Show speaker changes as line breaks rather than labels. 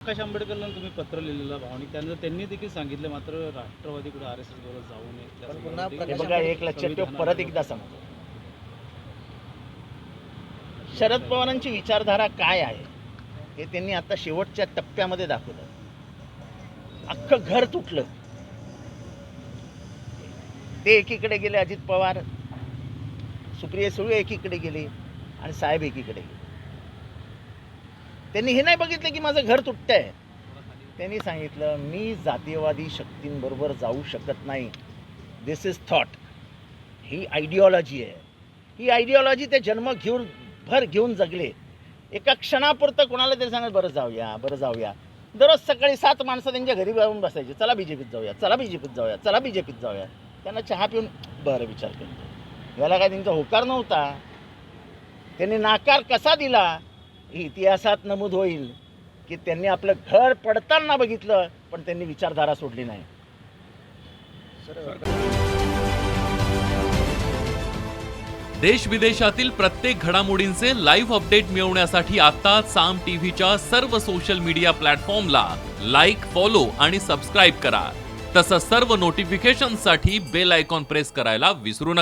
प्रकाश आंबेडकरला तुम्ही पत्र लिहिलेलं भावनिक त्यानंतर त्यांनी देखील सांगितलं मात्र राष्ट्रवादीकडे आर एस एस बरोबर जाऊ नये.
पण पुन्हा हे बघा एक लक्षात ठेव परत एकदा सांगतो शरद पवारांची विचारधारा काय आहे? हे त्यांनी आता शेवटच्या टप्प्यामध्ये दाखवलं. अख्खं घर तुटलं. ते एकीकडे गेले अजित पवार सुप्रिया सुळे एकीकडे गेले आणि साहेब एकीकडे गेले. त्यांनी हे नाही बघितलं की माझं घर तुटतंय. त्यांनी सांगितलं मी जातीयवादी शक्तींबरोबर जाऊ शकत नाही. दिस इज थॉट ही आयडिओलॉजी आहे. ही आयडिओलॉजी ते जन्म घेऊन भर घेऊन जगले. एका क्षणापुरतं कोणाला तरी सांगत बरं जाऊया बरं जाऊया. दररोज सकाळी सात माणसं त्यांच्या घरी जाऊन बसायची चला बी जे पीत जाऊया चला बी जे पीत जाऊया चला बी जे पीत जाऊया. त्यांना चहा पिऊन बरं विचार करतो. याला काय त्यांचा होकार नव्हता. त्यांनी नाकार कसा दिला? इतिहासात नमूद होईल की त्यांनी आपलं घर पडताना बघितलं पण त्यांनी विचारधारा सोडली नाही.
देश विदेशातील प्रत्येक घडामोडींचे लाईव्ह अपडेट मिळवण्यासाठी आता साम टीव्हीच्या सर्व सोशल मीडिया प्लॅटफॉर्मला लाईक फॉलो आणि सबस्क्राईब करा. तसंच सर्व नोटिफिकेशनसाठी बेल आयकॉन प्रेस करायला विसरू नका.